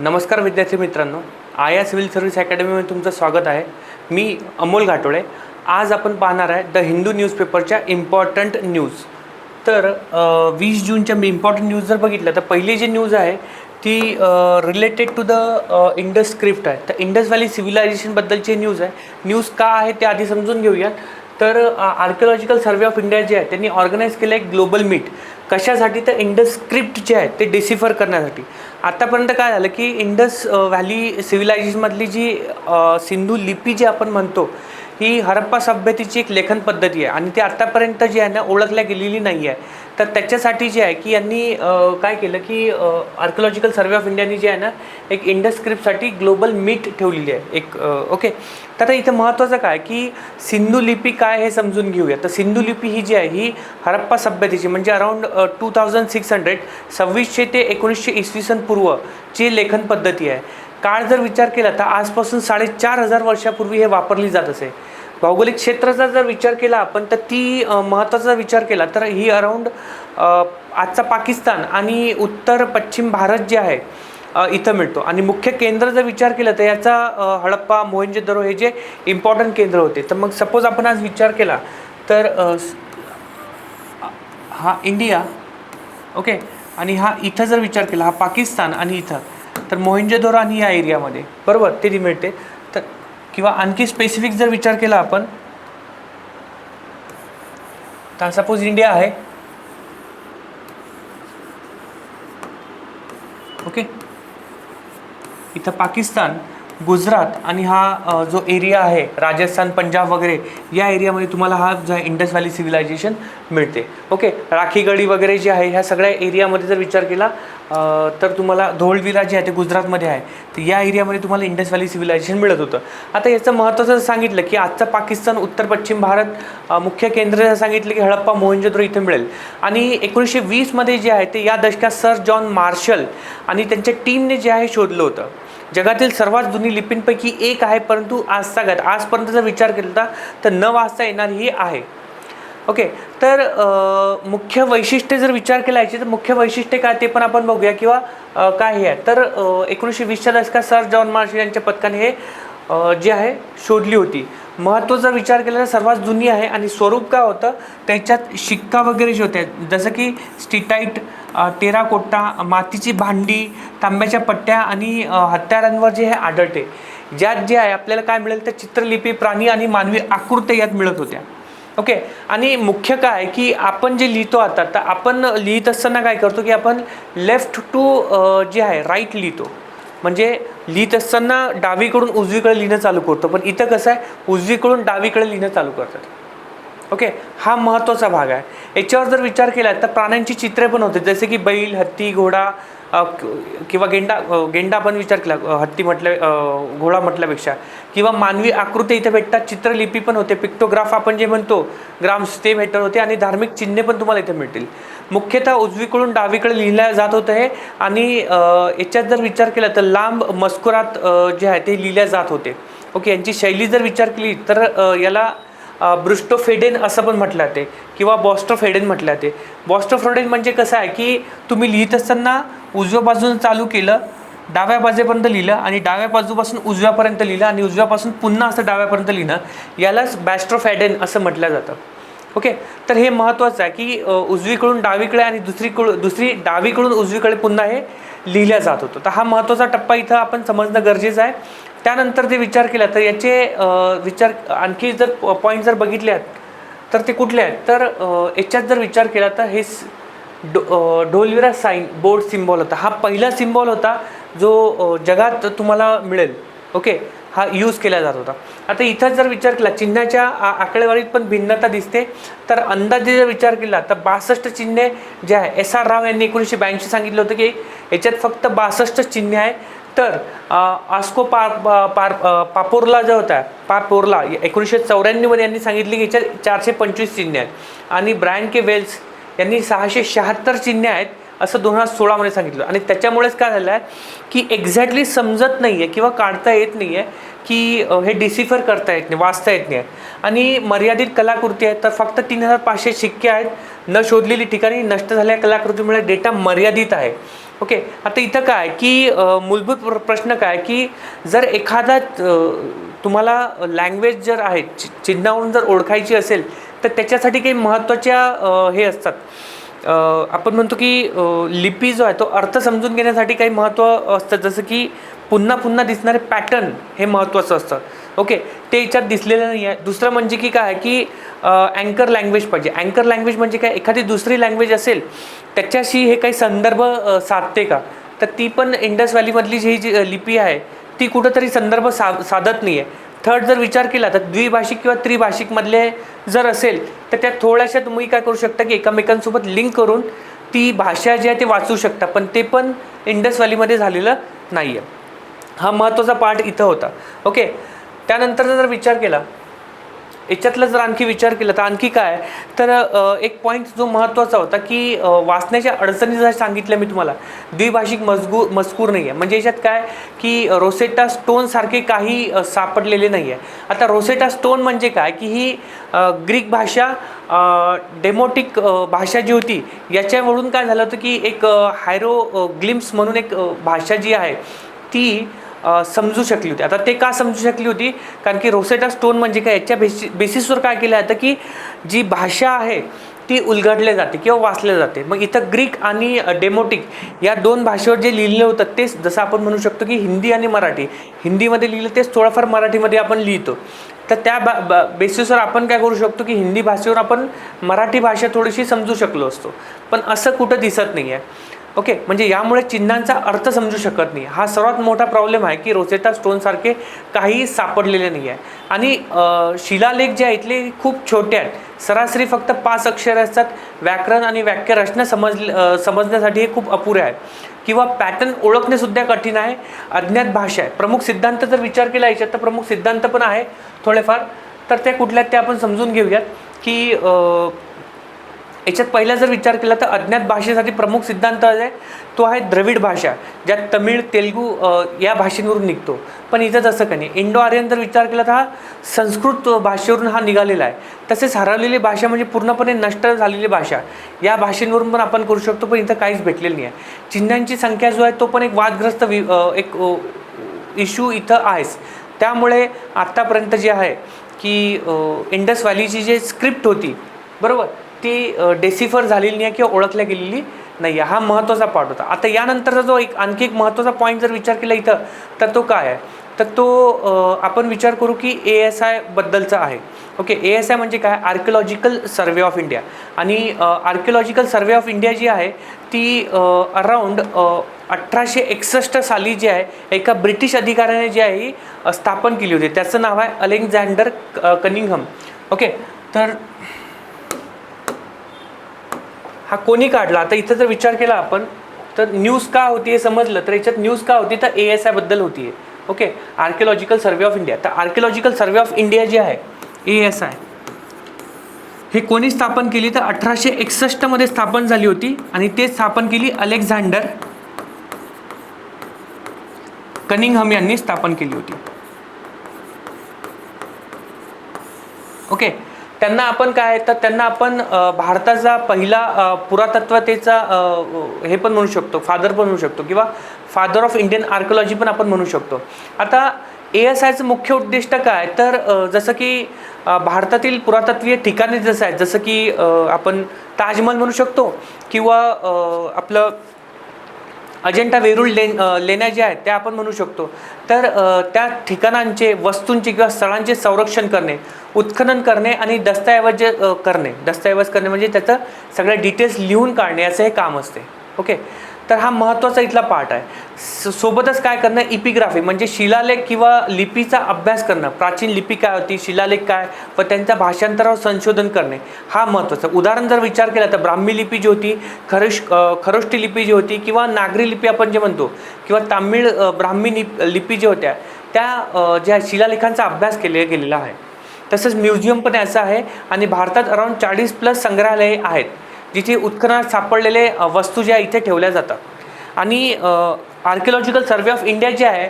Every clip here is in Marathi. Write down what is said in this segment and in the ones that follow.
नमस्कार विद्यार्थी मित्रांनो आया सिव्हिल सर्व्हिस अकॅडमीमध्ये तुमचं स्वागत आहे. मी अमोल घाटोळे आज आपण पाहणार आहे द हिंदू न्यूजपेपरच्या इम्पॉर्टंट न्यूज तर वीस जूनच्या इम्पॉर्टंट न्यूज जर बघितलं तर पहिली जी न्यूज आहे ती related to the Indus script आहे. तर इंडस व्हॅली सिव्हिलायझेशनबद्दलची न्यूज आहे. न्यूज का आहे ते आधी समजून घेऊयात. तर आर्किओलॉजिकल सर्वे ऑफ इंडिया जे आहे त्यांनी ऑर्गनाईज केलं आहे ग्लोबल मीट कशासाठी तर इंडस स्क्रिप्ट जे आहे ते डिसिफर करण्यासाठी. आत्तापर्यंत काय झालं की इंडस व्हॅली सिव्हिलायझेशनमधली जी सिंधू लिपी जी आपण म्हणतो ही हरप्पा सभ्यतेची एक लेखन पद्धती आहे आणि ती आत्तापर्यंत जी आहे ना ओळखल्या गेलेली नाही आहे. तर त्याच्यासाठी जे आहे की यांनी काय केलं की आर्कोलॉजिकल सर्वे ऑफ इंडियानी जे आहे ना एक इंडस्क्रिप्टसाठी ग्लोबल मीट ठेवलेली आहे. एक ओके तर आता इथं महत्त्वाचं काय की सिंधू लिपी काय हे समजून घेऊया. तर सिंधू लिपी ही जी आहे ही हरप्पा सभ्यतेची म्हणजे around two thousand six hundred सव्वीसशे ते एकोणीसशे इसवी सन पूर्वची लेखन पद्धती आहे. काळ जर विचार केला तर आजपासून साडेचार हजार वर्षापूर्वी हे वापरली जात असे. भौगोलिक क्षेत्राचा जर विचार केला आपण तर ती महत्त्वाचा विचार केला तर ही अराऊंड आजचा पाकिस्तान आणि उत्तर पश्चिम भारत जे आहे इथं मिळतो. आणि मुख्य केंद्र जर विचार केला तर याचा हडप्पा मोहेंजोदरो हे जे इम्पॉर्टंट केंद्र होते तर मग सपोज आपण आज विचार केला तर हा इंडिया ओके आणि हा इथं जर विचार केला हा पाकिस्तान आणि इथं तर मोहिंजोदरो आणि या एरियामध्ये बरोबर? ते मिळते. किंवा आणखी स्पेसिफिक जर विचार केला आपण तर सपोज इंडिया आहे. ओके इथं पाकिस्तान गुजरात आणि हा जो एरिया आहे राजस्थान पंजाब वगैरे या एरियामध्ये तुम्हाला हा जो आहे इंडस व्हॅली सिव्हिलायझेशन मिळते. ओके राखीगडी वगैरे जे आहे ह्या सगळ्या एरियामध्ये जर विचार केला तर तुम्हाला धोळविरा जे आहे ते गुजरातमध्ये आहे. तर या एरियामध्ये तुम्हाला इंडस व्हॅली सिव्हिलायझेशन मिळत होतं. आता याचं महत्त्वाचं सांगितलं की आजचा पाकिस्तान उत्तर पश्चिम भारत मुख्य केंद्र सांगितलं की हडप्पा मोहनजोदरो इथे मिळेल. आणि एकोणीसशे वीसमध्ये जे आहे ते या दशकात सर जॉन मार्शल आणि त्यांच्या टीमने जे आहे शोधलं होतं. जगातील सर्वात जुनी लिपींपैकी एक आहे परंतु आजचा गत आजपर्यंत जर विचार केला तर न वाचता येणार ही आहे. ओके तर मुख्य वैशिष्ट्य जर विचार केला याची तर मुख्य वैशिष्ट्य काय ते पण आपण बघूया किंवा काय हे आहे. तर एकोणीसशे वीसच्या दशकात सर जॉन मार्शल यांच्या पथकाने हे जे आहे शोधली होती. महत्त्वाचा विचार केला तर सर्वात जुनी आहे आणि स्वरूप काय होतं? त्याच्यात शिक्का वगैरे जे होते जसं की स्टिटाईट टेराकोट्टा मातीची भांडी तांब्याच्या पट्ट्या आणि हत्यारांवर जे हे आढळते. ज्यात जे आहे आपल्याला काय मिळेल? तर चित्रलिपी प्राणी आणि मानवी आकृत्या यात मिळत होत्या. ओके? आणि मुख्य काय की आपण जे लिहितो आता तर आपण लिहित असताना काय करतो की आपण लेफ्ट टू जे आहे राईट लिहितो. म्हणजे लिहित असताना डावीकडून उजवीकडे लिहिणं चालू करतो पण इथं कसं आहे उजवीकडून डावीकडे लिहिणं चालू करतात. ओके हा महत्त्वाचा भाग आहे. याच्यावर जर विचार केला तर प्राण्यांची चित्रे पण होते जसे की बैल हत्ती घोडा किंवा गेंडा गेंडा पण विचार केला हत्ती म्हटल्या घोडा म्हटल्यापेक्षा. किंवा मानवी आकृती इथे भेटतात चित्रलिपी पण होते पिक्टोग्राफ आपण जे म्हणतो ग्राम्स ते भेटत होते आणि धार्मिक चिन्हे पण तुम्हाला इथे मिळतील. मुख्यतः उजवीकडून डावीकडे लिहिलं जात होतं हे आणि याच्यात जर विचार केला तर लांब मस्कुरात जे आहे ते लिहिल्या जात होते. ओके यांची शैली जर विचार केली तर याला ब्रुस्टोफेडेन असं पण म्हटलं जाते किंवा बॉस्टोफेडेन म्हटलं जाते. बॉस्टोफेडेन म्हणजे कसं आहे की तुम्ही लिहित असताना उजव्या बाजूने चालू केलं डाव्या बाजूपर्यंत लिहिलं आणि डाव्या बाजूपासून उजव्यापर्यंत लिहिलं आणि उजव्यापासून पुन्हा असं डाव्यापर्यंत लिहिणं यालाच बॅस्ट्रोफॅडेन असं म्हटलं जातं. ओके? तर हे महत्त्वाचं आहे की उजवीकडून डावीकडे आणि दुसरीकडून दुसरी डावीकडून उजवीकडे पुन्हा हे लिहिल्या जात होतं. तर हा महत्त्वाचा टप्पा इथं आपण समजणं गरजेचं आहे. त्यानंतर ते विचार केला तर याचे विचार आणखी जर पॉईंट जर बघितले आहेत तर ते कुठले आहेत? तर याच्यात जर विचार केला तर हे डो ढोलविरा साईन बोर्ड सिम्बॉल होता. हा पहिला सिम्बॉल होता जो जगात तुम्हाला मिळेल. ओके हा यूज केला जात होता. आता इथं जर विचार केला चिन्हाच्या आकडेवारीत पण भिन्नता दिसते. तर अंदाजे जर विचार केला तर बासष्ट चिन्हे जे आहे एस आर राव यांनी एकोणीसशे ब्याऐंशी सांगितलं होतं की याच्यात फक्त बासष्ट चिन्हे आहे तर आस्को पार पार पापोरला जो होता पापोरला एकोणीसशे चौऱ्याण्णवमध्ये यांनी सांगितले की याच्यात चारशे पंचवीस चिन्हे आहेत. आणि ब्रँड के वेल्स यांनी सहाशे शहात्तर चिन्हे आहेत असं दोन हजार सोळामध्ये सांगितलं. आणि त्याच्यामुळेच काय झालं आहे की एक्झॅक्टली समजत नाही आहे किंवा काढता येत नाही आहे की हे डिसिफर करता येत नाही वाचता येत नाही आहे आणि मर्यादित कलाकृती आहेत तर फक्त तीन हजार पाचशे शिक्के आहेत न शोधलेली ठिकाणी नष्ट झालेल्या कलाकृतीमुळे डेटा मर्यादित आहे. ओके आता इथं काय की मूलभूत प्र- प्रश्न काय की जर एखादा तुम्हाला लँग्वेज जर आहे चि- चिन्हावरून जर ओळखायची असेल तर त्याच्यासाठी काही महत्त्वाच्या हे असतात. आपण म्हणतो की लिपी जो आहे तो अर्थ समजून घेण्यासाठी काही महत्त्व असतं. जसं की पुन्हा पुन्हा दिसणारे पॅटर्न हे महत्त्वाचं असतं. ओके ते याच्यात दिसलेलं नाही आहे. दुसरं म्हणजे की काय की अँकर लँग्वेज पाहिजे. अँकर लँग्वेज म्हणजे काय? एखादी दुसरी लँग्वेज असेल त्याच्याशी हे काही संदर्भ साधते का? तर ती पण इंडस व्हॅलीमधली जी जी लिपी आहे ती कुठंतरी संदर्भ सा साधत नाही आहे थर्ड जर विचार केला तर द्विभाषिक किंवा त्रिभाषिकमधले जर असेल तर त्या थोड्याशा तुम्ही काय करू शकता की एकमेकांसोबत लिंक करून ती भाषा जी आहे ते वाचू शकता पण ते पण इंडस व्हॅलीमध्ये झालेलं नाही आहे हा महत्त्वाचा पार्ट इथं होता. ओके त्यानंतरचा जर विचार केला याच्यातलं जर आणखी विचार केला तर आणखी काय? तर एक पॉईंट जो महत्त्वाचा होता की वाचण्याच्या अडचणी जर सांगितल्या मी तुम्हाला द्विभाषिक मजगूर मजकूर नाही आहे म्हणजे याच्यात काय? की रोसेटा स्टोनसारखे काही सापडलेले नाही आहे आता रोसेटा स्टोन म्हणजे काय? की ही ग्रीक भाषा डेमोटिक भाषा जी होती याच्यावरून काय झालं होतं की एक हायरो ग्लिम्स म्हणून एक भाषा जी आहे ती समजू शकली होती. आता ते का समजू शकली होती? कारण की रोसेटा स्टोन म्हणजे काय? याच्या बेसि बेसिसवर काय केलं जातं की जी भाषा आहे ती उलगडले जाते किंवा वाचले जाते. मग इथं ग्रीक आणि डेमोटिक या दोन भाषेवर जे लिहिलं होतं तेच जसं आपण म्हणू शकतो की हिंदी आणि मराठी. हिंदीमध्ये लिहिलं तेच थोडंफार मराठीमध्ये आपण लिहितो. तर त्या बा ब बेसिसवर आपण काय करू शकतो की हिंदी भाषेवर आपण मराठी भाषा थोडीशी समजू शकलो असतो. पण असं कुठं दिसत नाही आहे ओके म्हणजे यामुळे चिन्हांचा अर्थ समजू शकत नाही. हा सर्वात मोठा प्रॉब्लेम आहे की रोसेटा स्टोनसारखे काही सापडलेले नाही आहे. आणि शिलालेख जे आहेत इथले खूप छोटे आहेत. सरासरी फक्त पाच अक्षरे असतात. व्याकरण आणि वाक्यरचना समज समजण्यासाठी हे खूप अपुरे आहेत. किंवा पॅटर्न ओळखणेसुद्धा कठीण आहे. अज्ञात भाषा आहे. प्रमुख सिद्धांत जर विचार केला याच्यात तर प्रमुख सिद्धांत पण आहे. थोडेफार. तर ते कुठल्यात ते आपण समजून घेऊयात. की याच्यात पहिला जर विचार केला तर अज्ञात भाषेसाठी प्रमुख सिद्धांत आहे तो आहे द्रविड भाषा ज्यात तमिळ तेलगू या भाषेवरून निघतो. पण इथं तसं का नाही? इंडो आर्यन जर विचार केला तर हा संस्कृत भाषेवरून हा निघालेला आहे. तसेच हरवलेली भाषा म्हणजे पूर्णपणे नष्ट झालेली भाषा. या भाषेंवरून पण आपण करू शकतो पण इथं काहीच भेटलेलं नाही आहे. चिन्हांची संख्या जो आहे तो पण एक वादग्रस्त वि एक इश्यू इथं आहेच. त्यामुळे आत्तापर्यंत जे आहे की इंडस व्हॅलीची जी स्क्रिप्ट होती बरोबर? ती डेसिफर झालेली नाही आहे किंवा ओळखल्या गेलेली नाही आहे. हा महत्त्वाचा पार्ट होता. आता यानंतरचा जो एक आणखी एक महत्त्वाचा पॉईंट जर विचार केला इथं तर तो काय आहे? तर तो आपण विचार करू की ए एस आयबद्दलचा आहे. ओके ए एस आय म्हणजे काय? आर्किओलॉजिकल सर्वे ऑफ इंडिया आणि आर्किओलॉजिकल सर्वे ऑफ इंडिया जी आहे ती अराऊंड अठराशे एकसष्ट साली जी आहे एका ब्रिटिश अधिकाऱ्याने जी आहे ही स्थापन केली होती. त्याचं नाव आहे अलेक्झांडर क- कनिंगहम ओके तर हा कोणी काढला? आता इथं जर विचार केला आपण तर न्यूज का होती हे समजलं तर याच्यात न्यूज का होती? तर ए एस आयबद्दल होती आहे okay archaeological survey of India तर आर्किओलॉजिकल सर्वे ऑफ इंडिया जी आहे ए एस आय हे कोणी स्थापन केली? तर अठराशे एकसष्टमध्ये स्थापन झाली होती आणि ते स्थापन केली अलेक्झांडर कनिंगहम यांनी स्थापन केली होती. ओके त्यांना आपण काय तर त्यांना आपण भारताचा पहिला पुरातत्वतेचा हे पण म्हणू शकतो फादर पण म्हणू शकतो किंवा फादर ऑफ इंडियन आर्किओलॉजी पण आपण म्हणू शकतो. आता ए एस आयचं मुख्य उद्दिष्ट काय? तर जसं की भारतातील पुरातत्वीय ठिकाणे जसं आहेत जसं की आपण ताजमहल म्हणू शकतो किंवा आपलं अजंठा वेरूळ ले लेण्या ज्या आहेत त्या आपण म्हणू शकतो. तर त्या ठिकाणांचे वस्तूंचे किंवा स्थळांचे संरक्षण करणे उत्खनन करणे आणि दस्तऐवज करणे. दस्तऐवज करणे म्हणजे त्याचं सगळ्या डिटेल्स लिहून काढणे असं हे काम असते. ओके तर हा महत्त्वाचा इथला पार्ट आहे. स- सोबतच काय करणं? इपिग्राफी म्हणजे शिलालेख किंवा लिपीचा अभ्यास करणं. प्राचीन लिपी काय होती? शिलालेख काय? व त्यांच्या भाषांतरावर संशोधन करणे. हा महत्त्वाचा. उदाहरण जर विचार केला तर ब्राह्मी लिपी जी होती खरोश खरोष्टी लिपी जी होती किंवा नागरी लिपी आपण जे म्हणतो किंवा तामिळ ब्राह्मी लिप लिपी ज्या होत्या त्या ज्या शिलालेखांचा अभ्यास केले गेलेला आहे. तसंच म्युझियम पण याचं आहे आणि भारतात अराऊंड चाळीस प्लस संग्रहालये आहेत. जिथे उत्खननात सापडलेले वस्तू ज्या इथे ठेवल्या जातात. आणि आर्किओलॉजिकल सर्वे ऑफ इंडिया जे आहे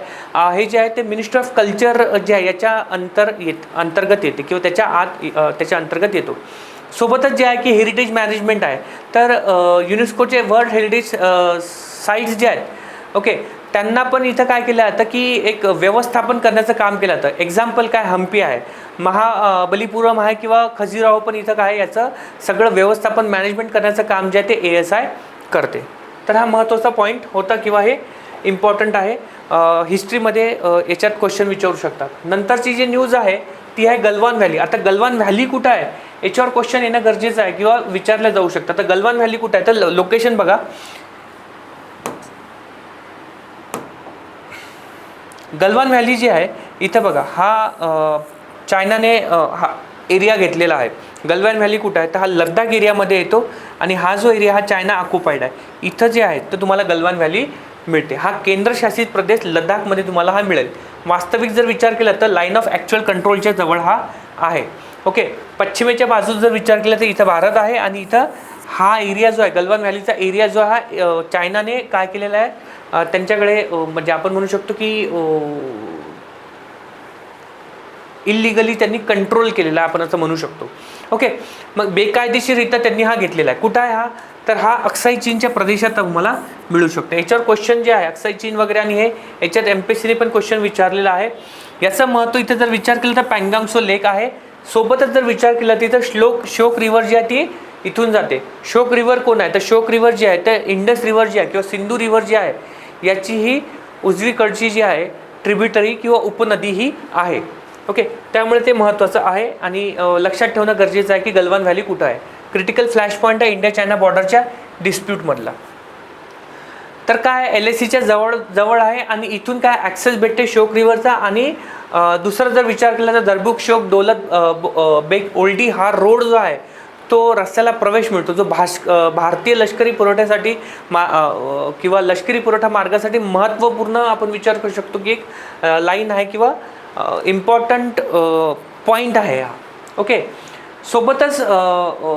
हे जे आहे ते मिनिस्टर ऑफ कल्चर जे आहे याच्या अंतर येत अंतर्गत येते किंवा त्याच्या आत त्याच्या अंतर्गत येतो. सोबतच जे आहे की हेरिटेज मॅनेजमेंट आहे. तर युनेस्कोचे वर्ल्ड हेरिटेज साईट्स जे आहेत ओके त्यांना पण इथं काय केलं जातं की एक व्यवस्थापन करण्याचं काम केलं जातं. एक्झाम्पल काय? हम्पी आहे. महाबलीपुरम आहे किंवा खजिराहो पण इथं काय याचं सगळं व्यवस्थापन मॅनेजमेंट करण्याचं काम जे आहे ते ए एस आय करते. तर हा महत्त्वाचा पॉईंट होता किंवा हे इम्पॉर्टंट आहे. हिस्ट्रीमध्ये याच्यात क्वेश्चन विचारू शकतात नंतरची जी न्यूज आहे ती आहे गलवान व्हॅली आता गलवान व्हॅली कुठं आहे? याच्यावर क्वेश्चन येणं गरजेचं आहे किंवा विचारलं जाऊ शकतं. तर गलवान व्हॅली कुठं आहे? तर लोकेशन बघा. गलवान व्हॅली जी आहे इथं बघा हा चायनाने हा एरिया घेतलेला आहे. गलवान व्हॅली कुठं आहे? तर हा लद्दाख एरियामध्ये येतो आणि हा जो एरिया हा चायना ऑक्युपाईड आहे. इथं जे आहे तर तुम्हाला गलवान व्हॅली मिळते. हा केंद्रशासित प्रदेश लद्दाखमध्ये तुम्हाला हा मिळेल. वास्तविक जर विचार केला तर लाईन ऑफ ॲक्च्युअल कंट्रोलच्या जवळ हा आहे. ओके पश्चिमेच्या बाजूस जर विचार केला तर इथं भारत आहे आणि इथं हा एरिया जो आहे गलवान व्हॅलीचा एरिया जो हा चायनाने काय केलेला आहे? त्यांच्याकडे म्हणजे आपण म्हणू शकतो की इलिगली त्यांनी कंट्रोल केलेला आहे आपण असं म्हणू शकतो. ओके मग बेकायदेशीररित्या त्यांनी हा घेतलेला आहे. कुठं आहे हा? तर हा अक्साई चीनच्या प्रदेशात तुम्हाला मिळू शकतो. याच्यावर क्वेश्चन जे आहे अक्साई चीन वगैरे आणि हे याच्यात एम पी सीने पण क्वेश्चन विचारलेला आहे. याचं महत्त्व इथं जर विचार केला तर पँगांगसो लेक आहे. सोबतच जर विचार केला तर इथं श्लोक शोक रिव्हर जी आहे ती इथून जाते. शोक रिव्हर कोण आहे? तर शोक रिव्हर जी आहे तर इंडस रिव्हर जी आहे किंवा सिंधू रिव्हर जी आहे याची ही उजवीकडची जी आहे ट्रिब्युटरी किंवा उपनदी ही आहे. ओके त्यामुळे ते महत्त्वाचं आहे आणि लक्षात ठेवणं गरजेचं आहे की गलवान व्हॅली कुठं आहे? क्रिटिकल फ्लॅश पॉईंट आहे इंडिया चायना बॉर्डरच्या डिस्प्यूटमधला तर काय एल एस सीच्या जवळ जवळ आहे आणि इथून काय ॲक्सेस भेटते शोक रिव्हरचा आणि दुसरा जर विचार केला तर दरबुक शोक दौलत ब- बेग ओल्डी हा रोड जो आहे तो रस्त्याला प्रवेश मिळतो. जो भाष भारतीय लष्करी पुरवठ्यासाठी मा किंवा लष्करी पुरवठा मार्गासाठी महत्त्वपूर्ण आपण विचार करू शकतो की एक लाईन आहे किंवा इम्पॉर्टंट पॉईंट आहे हा. ओके सोबतच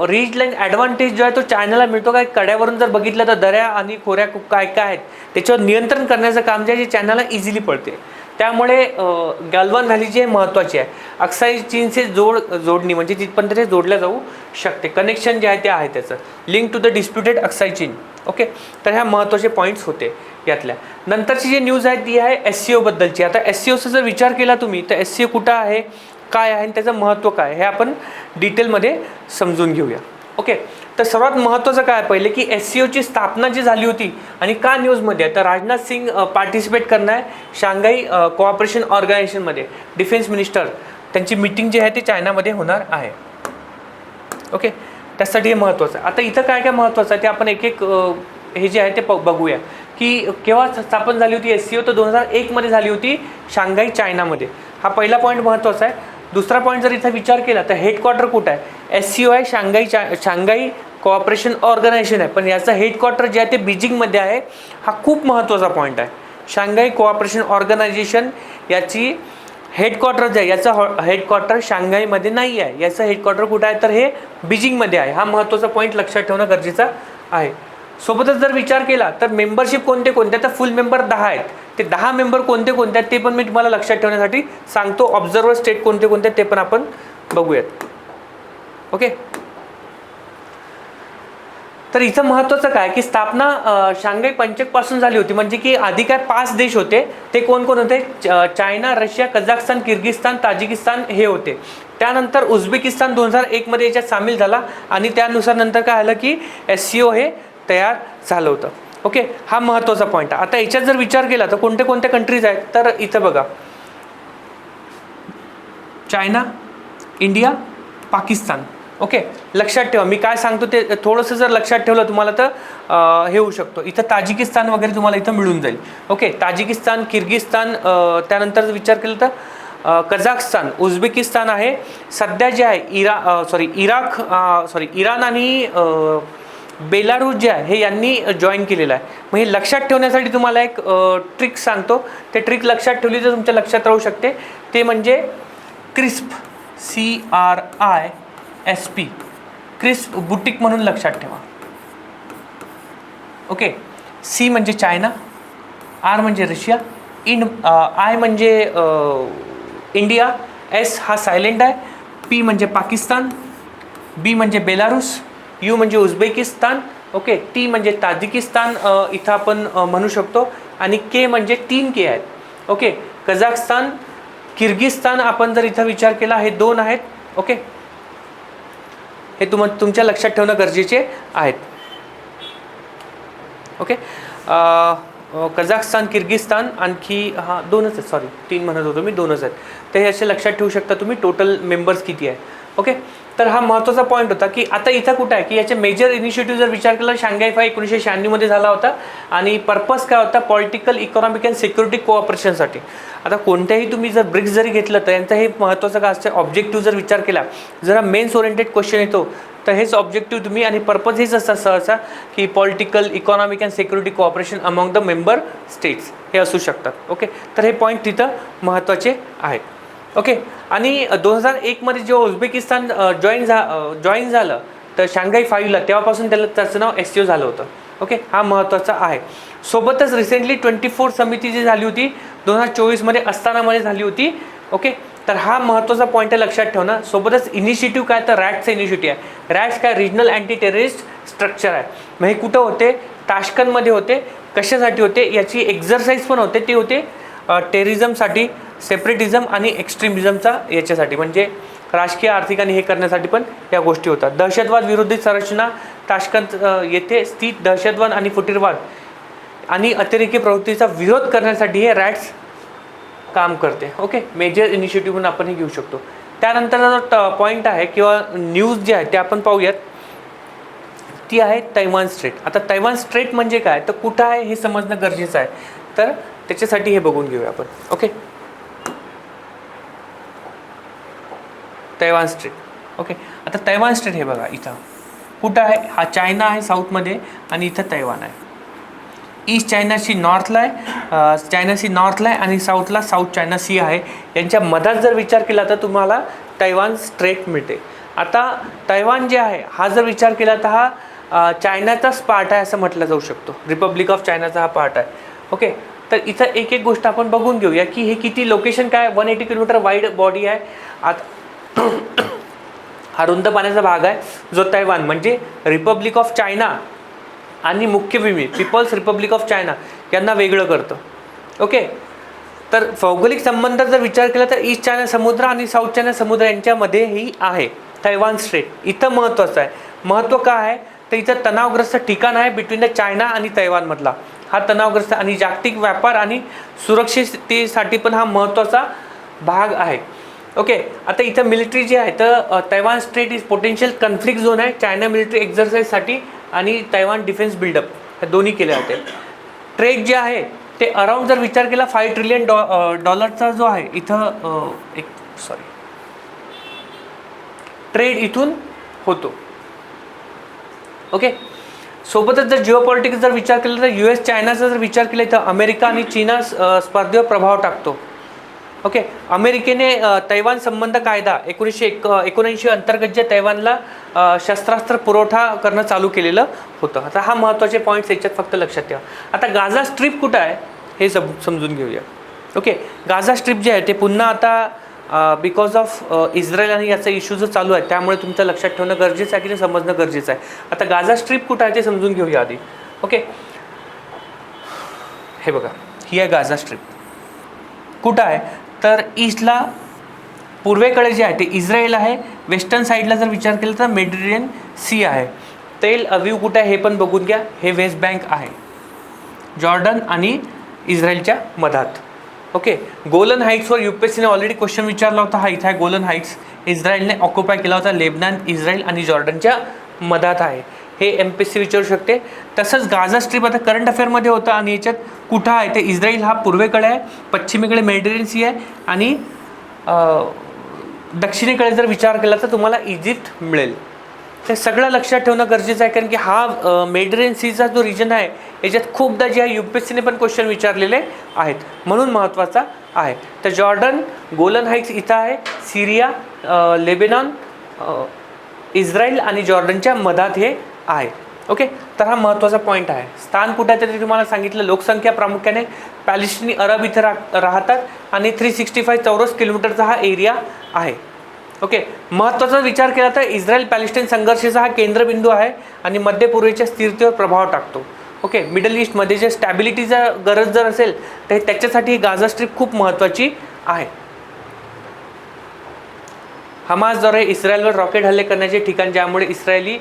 रीज लाईन ॲडव्हान्टेज जो आहे तो चायनाला मिळतो. काय कड्यावरून जर बघितलं तर दऱ्या आणि खोऱ्या काय काय आहेत त्याच्यावर नियंत्रण करण्याचं काम जे आहे जे चायनाला इझिली पडते. त्यामुळे गॅल्वन व्हॅली जी आहे महत्त्वाची आहे. अक्साई चीनचे जोड जोडणी म्हणजे तिथपर्यंत ते जोडल्या जाऊ शकते. कनेक्शन जे आहे ते आहे त्याचं. Link to the disputed Aksai Chin. Okay? तर ह्या महत्त्वाचे पॉईंट्स होते यातल्या. नंतरची जी न्यूज आहे ती आहे एस सी ओबद्दलची आता एस सी ओचा जर विचार केला तुम्ही तर एस सी ओ कुठं आहे काय आहे आणि त्याचं महत्त्व काय हे आपण डिटेलमध्ये समजून घेऊया. ओके तर सर्वात महत्त्वाचं काय पहिले की एस सी ओची स्थापना जी झाली होती आणि का न्यूजमध्ये? आहे तर राजनाथ सिंग पार्टिसिपेट करणार शांघाई कोऑपरेशन ऑर्गनायझेशनमध्ये डिफेन्स मिनिस्टर त्यांची मीटिंग जी आहे ती चायनामध्ये होणार आहे. ओके त्यासाठी हे महत्त्वाचं आहे. आता इथं काय काय महत्त्वाचं आहे ते आपण एक एक हे जे आहे ते बघूया. की केव्हा स्थापन झाली होती एस सी ओ तर दोन हजार एकमध्ये झाली होती शांघाई चायनामध्ये. हा पहिला पॉईंट महत्त्वाचा आहे. दुसरा पॉईंट जर इथं विचार केला तर हेडक्वार्टर कुठं आहे? S C O I Shanghai चा शांघाई कोऑपरेशन ऑर्गनायझेशन आहे. पण याचं हेडक्वार्टर जे आहे ते बीजिंगमध्ये आहे. हा खूप महत्त्वाचा पॉईंट आहे. शांघाई कोऑपरेशन ऑर्गनायझेशन याची हेडक्वार्टर जे आहे याचं हॉ हेडक्वार्टर शांघाईमध्ये नाही आहे. याचं हेडक्वार्टर कुठं आहे? तर हे बीजिंगमध्ये आहे. हा महत्त्वाचा पॉईंट लक्षात ठेवणं गरजेचं आहे. सोबतच जर विचार केला तर मेंबरशिप कोणते कोणते? तर फुल मेंबर दहा आहेत. ते दहा मेंबर कोणते कोणते आहेत ते पण मी तुम्हाला लक्षात ठेवण्यासाठी सांगतो. ऑब्झर्वर स्टेट कोणते कोणते आहेत ते पण आपण बघूयात. ओके? तर इथं महत्त्वाचं काय? की स्थापना शांघाई पंचकपासून झाली होती. म्हणजे की आधी काय पाच देश होते. ते कोण कोण होते? च- China Russia Kazakhstan Kyrgyzstan Tajikistan हे होते. त्यानंतर उझबेकिस्तान दोन हजार एकमध्ये याच्यात सामील झाला. आणि त्यानुसार नंतर काय आलं की एस सी ओ हे तयार झालं होतं. ओके? हा महत्त्वाचा पॉईंट आहे. आता याच्यात जर विचार केला तर कोणते कोणते कंट्रीज आहेत? तर इथं बघा. China India Pakistan. ओके लक्षात ठेवा. मी काय सांगतो ते थोडंसं जर लक्षात ठेवलं तुम्हाला तर हे होऊ शकतो. इथं ताजिकिस्तान वगैरे तुम्हाला इथं मिळून जाईल. ओके ताजिकिस्तान किर्गिस्तान त्यानंतर जर विचार केला तर कझाकस्तान उझबेकिस्तान आहे. सध्या जे आहे इरा सॉरी इराक सॉरी इराण आणि बेलारूस जे आहे हे यांनी जॉईन केलेलं आहे. मग हे लक्षात ठेवण्यासाठी तुम्हाला एक ट्रिक सांगतो. ते ट्रिक लक्षात ठेवली तर तुमच्या लक्षात राहू शकते. ते म्हणजे crisp C R I S P crisp boutique म्हणून लक्षात ठेवा. ओके सी म्हणजे चायना आर म्हणजे रशिया इन आय म्हणजे uh, इंडिया एस हा सायलेंट आहे पी म्हणजे पाकिस्तान बी म्हणजे बेलारूस यू म्हणजे उझबेकिस्तान ओके टी म्हणजे ताजिकिस्तान uh, इथं आपण uh, म्हणू शकतो आणि के म्हणजे तीन के आहेत ओके कझाकस्तान किर्गिस्तान आपण जर इथं विचार केला हे दोन आहेत ओके हे तुम तुमच्या लक्षात ठेवणं गरजेचे आहेत. ओके कझाकस्तान किर्गिस्तान आणखी हां दोनच आहेत सॉरी तीन म्हणत होतो मी दोनच आहेत. तर हे असे लक्षात ठेवू शकता तुम्ही टोटल मेंबर्स किती आहे ओके? तर हा महत्त्वाचा पॉईंट होता की आता इथं कुठं आहे? की याचे मेजर इनिशिएटिव्ह जर विचार केला शांघाय फाय एकोणीसशे शहाण्णवमध्ये झाला होता. आणि पर्पज काय होता? पॉलिटिकल इकॉनॉमिक अँड सिक्युरिटी कोऑपरेशनसाठी आता कोणत्याही तुम्ही जर ब्रिक्स जरी घेतलं तर यांचं हे महत्त्वाचं काय असतं? ऑब्जेक्टिव्ह जर विचार केला जरा मेन्स ओरिएंटेड क्वेश्चन येतो तर हेच ऑब्जेक्टिव्ह तुम्ही आणि पर्पज हेच असतात सहसा की political economic and security cooperation among the member states हे असू शकतात. ओके? तर हे पॉईंट तिथं महत्त्वाचे आहेत ओके. आणि दोन हजार एकमध्ये जेव्हा उझबेकिस्तान जॉईन झा जॉईन झालं तर शांघाई फाईव्हला तेव्हापासून त्याला त्याचं नाव एस झालं होतं. ओके? हा महत्त्वाचा आहे. सोबतच रिसेंटली ट्वेंटी फोर समिती जी झाली होती दोन हजार चोवीसमध्ये अस्तानामध्ये झाली होती. ओके? तर हा महत्त्वाचा पॉईंट आहे लक्षात ठेवणं सोबतच इनिशिएटिव्ह काय तर रॅटचं इनिशिएटिव्ह आहे. रॅट्स काय? रिजनल अँटी टेररिस्ट स्ट्रक्चर आहे. मग हे कुठं होते? ताशकनमध्ये होते. कशासाठी होते? याची एक्झरसाईज पण होते ते होते टेरिझमसाठी सेपरेटिझम आणि एक्स्ट्रीमिझमचा याच्यासाठी. म्हणजे राजकीय आर्थिक आणि हे करण्यासाठी पण या गोष्टी होतात. दहशतवाद विरोधी संरचना ताशकंत येथे स्थित दहशतवाद आणि फुटीरवाद आणि अतिरेकी प्रवृत्तीचा विरोध करण्यासाठी हे रॅट्स काम करते. ओके मेजर इनिशिएटिव्ह म्हणून आपण हे घेऊ शकतो. त्यानंतरचा जो पॉईंट आहे किंवा न्यूज जे आहे ते आपण पाहूयात. ती आहे तैवान स्ट्रेट आता तैवान स्ट्रेट म्हणजे काय? तर कुठं आहे हे समजणं गरजेचं आहे. तर त्याच्यासाठी हे बघून घेऊया आपण. Okay Taiwan street. ओके आता तैवान स्ट्रीट हे बघा इथं. कुठं आहे? हा चायना आहे साऊथमध्ये आणि इथं तैवान आहे. ईस्ट चायना सी नॉर्थला आहे. चायना सी नॉर्थला आहे आणि साऊथला साऊथ चायना सी आहे. यांच्या मधात जर विचार केला तर तुम्हाला तैवान स्ट्रेट मिळते. आता तैवान जे आहे हा जर विचार केला तर हा चायनाचाच पार्ट आहे असं म्हटलं जाऊ शकतो. रिपब्लिक ऑफ चायनाचा हा पार्ट आहे. ओके तर इथं एक एक गोष्ट आपण बघून घेऊया की हे किती लोकेशन काय one eighty kilometre wide body आहे. आता हा रुंद पाण्याचा भाग आहे जो तैवान म्हणजे रिपब्लिक ऑफ चायना आणि मुख्य विमी पीपल्स रिपब्लिक ऑफ चायना यांना वेगळं करतं. ओके तर भौगोलिक संबंध जर विचार केला तर ईस्ट चायना समुद्र आणि साऊथ चायना समुद्र यांच्यामध्येही आहे. तैवान स्ट्रेट इथं महत्त्वाचं आहे. महत्त्व काय आहे? तर इथं तणावग्रस्त ठिकाण आहे बिटवीन द चायना आणि तैवानमधला. हा तणावग्रस्त आणि जागतिक व्यापार आणि सुरक्षिततेसाठी पण हा महत्त्वाचा भाग आहे. ओके आता इथं मिलिटरी जे आहे तर Taiwan strait is potential conflict zone आहे. चायना मिलिटरी एक्झरसाईजसाठी आणि तैवान डिफेन्स बिल्डअप हे दोन्ही केले जाते ट्रेक जे आहे ते अराउंड जर विचार केला फाय ट्रिलियन डॉ डॉलरचा जो आहे इथं एक सॉरी ट्रेड इथून होतो. ओके सोबतच जर जिओ पॉलिटिक्स जर विचार केला तर यू एस चायनाचा जर विचार केला तर अमेरिका आणि चीना स्पर्धेवर प्रभाव टाकतो. ओके अमेरिकेने तैवान संबंध कायदा एकोणीसशे एक एकोणऐंशी अंतर्गत जे तैवानला शस्त्रास्त्र पुरवठा करणं चालू केलेलं होतं. आता हा महत्त्वाचे पॉईंट्स याच्यात फक्त लक्षात ठेवा. आता गाझा स्ट्रीप कुठं आहे हे सम समजून घेऊया. ओके गाझा स्ट्रीप जे आहे ते पुन्हा आता बिकॉज ऑफ इस्रायल आणि याचा इश्यू जो चालू आहे त्यामुळे तुमचं लक्षात ठेवणं गरजेचं आहे की ते समजणं गरजेचं आहे. आता गाझा स्ट्रीप कुठं आहे ते समजून घेऊया आधी. ओके हे बघा ही आहे गाझा स्ट्रीप कुठं आहे? तर ईस्टला पूर्वेकडे जे आहे ते इस्रायल आहे. वेस्टर्न साईडला जर विचार केला तर मेडिटेरियन सी आहे. तेल अव्यू कुठं आहे हे पण बघून घ्या. हे वेस्ट बँक आहे. जॉर्डन आणि इस्रायलच्या मधात. ओके गोलन हाईट्सवर यू पी एस सीने ऑलरेडी क्वेश्चन विचारला होता. हा इथं आहे गोलन हाईट्स इस्रायलने ऑक्युपाय केला होता लेबनान इस्रायल आणि जॉर्डनच्या मधात आहे. हे एम पी एस सी विचारू शकते. तसंच गाझा स्ट्रीप आता करंट अफेअरमध्ये होतं आणि याच्यात कुठं आहे ते इस्रायल हा पूर्वेकडे आहे पश्चिमेकडे मेडिटेरियन सी आहे आणि दक्षिणेकडे जर विचार केला तर तुम्हाला इजिप्त मिळेल. ते सगळं लक्षात ठेवणं गरजेचं आहे कारण की हा मेडरेन सीचा जो रिजन आहे याच्यात खूपदा जे आहे यू पी एस सीने पण क्वेश्चन विचारलेले आहेत. म्हणून महत्त्वाचा आहे. तर जॉर्डन गोलन हाईक्स इथं आहे सिरिया लेबेनॉन इस्रायल आणि जॉर्डनच्या मधात हे आहे. ओके? तर हा महत्त्वाचा पॉईंट आहे. स्थान कुठं आहे तुम्हाला सांगितलं. लोकसंख्या प्रामुख्याने पॅलेस्टिनी अरब इथं राहतात आणि थ्री सिक्स्टी फाय चौरस किलोमीटरचा हा एरिया आहे. ओके महत्त्वाचा विचार केला तर इस्रायल पॅलेस्टाईन संघर्षाचा हा केंद्रबिंदू आहे आणि मध्य पूर्वेच्या स्थिरतेवर प्रभाव टाकतो. ओके मिडल ईस्टमध्ये जे स्टॅबिलिटीचा गरज जर असेल तर त्याच्यासाठी ही गाझा स्ट्रीप खूप महत्त्वाची आहे. हमासद्वारे इस्रायलवर रॉकेट हल्ले करण्याचे ठिकाण ज्यामुळे इस्रायली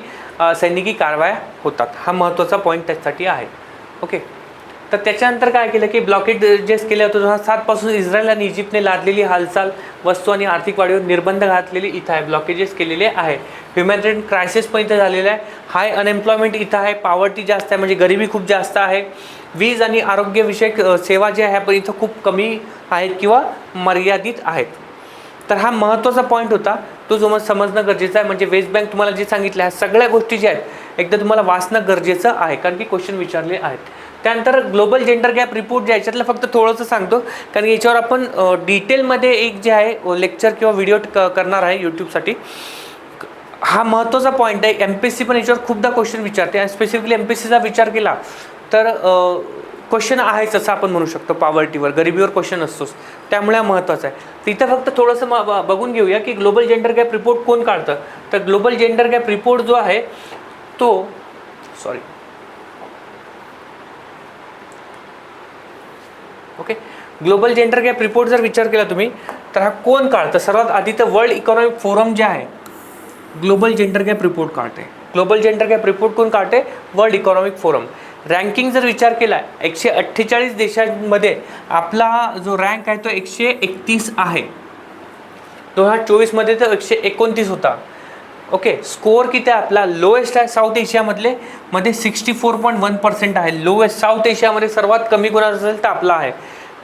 सैनिकी कारवाया होतात. हा महत्त्वाचा पॉईंट त्याच्यासाठी आहे. ओके तर त्याच्यानंतर काय केलं की ब्लॉकेट जे केलं होतं दोन हजार सातपासून इस्रायल आणि इजिप्तने लादलेली हालचाल वस्तू आणि आर्थिक वाढीवर निर्बंध घातलेली इथं आहे. ब्लॉकेजेस केलेले आहे. ह्युमॅनिटेरियन क्रायसिस पण इथं झालेलं आहे. हाय अनएम्प्लॉयमेंट इथं आहे. पॉवर्टी जास्त आहे म्हणजे गरिबी खूप जास्त आहे. वीज आणि आरोग्यविषयक सेवा ज्या आहे पण इथं खूप कमी आहेत किंवा मर्यादित आहेत. तर हा महत्त्वाचा पॉईंट होता. तो जो समजणं गरजेचं आहे. म्हणजे वेस्ट बँक तुम्हाला जे सांगितलं ह्या सगळ्या गोष्टी ज्या आहेत एकदा तुम्हाला वाचणं गरजेचं आहे. कारण की क्वेश्चन विचारले आहेत. त्यानंतर ग्लोबल जेंडर गॅप रिपोर्ट जे आहे याच्यातलं फक्त थोडंसं सांगतो. कारण याच्यावर आपण डिटेलमध्ये एक जे आहे लेक्चर किंवा व्हिडिओ करणार आहे यूट्यूबसाठी हा महत्त्वाचा पॉईंट आहे. एम पी एस सी पण याच्यावर खूपदा क्वेश्चन विचारते. आणि स्पेसिफिकली एम पी एस सीचा विचार केला तर क्वेश्चन आहेच असं आपण म्हणू शकतो पॉवर्टीवर गरिबीवर क्वेश्चन असतोच. त्यामुळे हा महत्त्वाचा आहे. तिथं फक्त थोडंसं म- बघून घेऊया की ग्लोबल जेंडर गॅप रिपोर्ट कोण काढतं? तर ग्लोबल जेंडर गॅप रिपोर्ट जो आहे तो sorry okay? Global gender gap report जर विचार केला तुम्ही तर हा कोण काढतं? सर्वात आधी तर वर्ल्ड इकॉनॉमिक फोरम जे आहे ग्लोबल जेंडर गॅप रिपोर्ट काढते. ग्लोबल जेंडर गॅप रिपोर्ट कोण काढते? World economic forum. रँकिंग जर विचार केला एकशे अठ्ठेचाळीस देशांमध्ये आपला जो रँक आहे तो एकशे एकतीस आहे. दोन हजार चोवीसमध्ये तर एकशे एकोणतीस होता. ओके स्कोअर किती आहे आपला? लोएस्ट आहे साऊथ एशियामधले मध्ये sixty four point one percent आहे. लोएस्ट साऊथ एशियामध्ये सर्वात कमी गुणाचा असेल तर आपला आहे.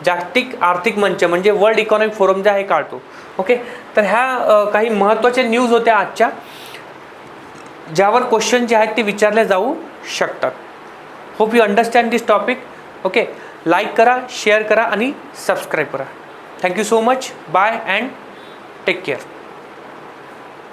जागतिक आर्थिक मंच म्हणजे वर्ल्ड इकॉनॉमिक फोरम जे आहे काढतो. ओके तर ह्या काही महत्त्वाच्या न्यूज होत्या आजच्या ज्यावर क्वेश्चन जे आहेत ते विचारले जाऊ शकतात. Hope you understand this topic okay like करा शेअर करा आणि सबस्क्राईब करा. Thank you so much bye and take care